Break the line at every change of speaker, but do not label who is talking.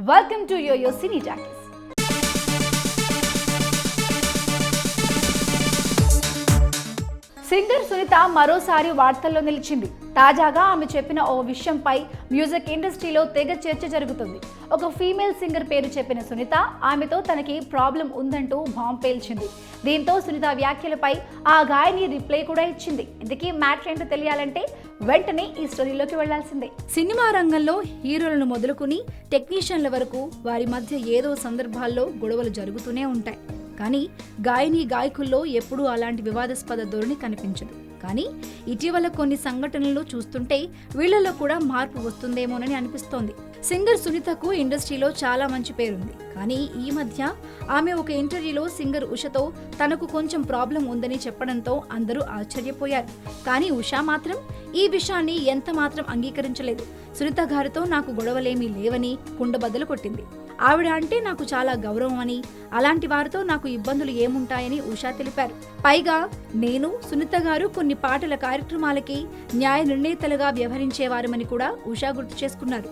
Welcome to your Cine Jackies. Singer Sunitha మరోసారి వార్తల్లో నిలిచింది. తాజాగా ఆమె చెప్పిన ఓ విషయంపై మ్యూజిక్ ఇండస్ట్రీలో తెగ చర్చ జరుగుతుంది. ఒక ఫీమేల్ సింగర్ పేరు చెప్పిన సునీత ఆమెతో తనకి ప్రాబ్లం ఉందంటూ బాంబ్ పేల్చింది. దీంతో సునీత వ్యాఖ్యలపై ఆ గాయని రిప్లై కూడా ఇచ్చింది. ఇందుకీ మ్యాటర్ ఏంటో తెలియాలంటే వెంటనే ఈ స్టోరీలోకి వెళ్ళాల్సిందే. సినిమా రంగంలో హీరోలను మొదలుకుని టెక్నీషియన్ల వరకు వారి మధ్య ఏదో సందర్భాల్లో గొడవలు జరుగుతూనే ఉంటాయి. కానీ గాయని గాయకుల్లో ఎప్పుడూ అలాంటి వివాదాస్పద ధోరణి కనిపించదు. కానీ ఇటీవల కొన్ని సంఘటనలు చూస్తుంటే వీళ్ళలో కూడా మార్పు వస్తుందేమోనని అనిపిస్తోంది. సింగర్ సునీతకు ఇండస్ట్రీలో చాలా మంచి పేరుంది. కానీ ఈ మధ్య ఆమె ఒక ఇంటర్వ్యూలో సింగర్ ఉషతో తనకు కొంచెం ప్రాబ్లం ఉందని చెప్పడంతో అందరూ ఆశ్చర్యపోయారు. కానీ ఉష మాత్రం ఈ విషయాన్ని ఎంత మాత్రం అంగీకరించలేదు. సునీత గారితో నాకు గొడవలేమీ లేవని కుండబద్దలు కొట్టింది. ఆవిడ అంటే నాకు చాలా గౌరవం అని అలాంటి వారితో నాకు ఇబ్బందులు ఏముంటాయని ఉషా తెలిపారు. పైగా నేను సునీత గారు కొన్ని పాటల కార్యక్రమాలకి న్యాయ నిర్ణేతలుగా వ్యవహరించేవారమని కూడా ఉషా గుర్తు చేసుకున్నారు.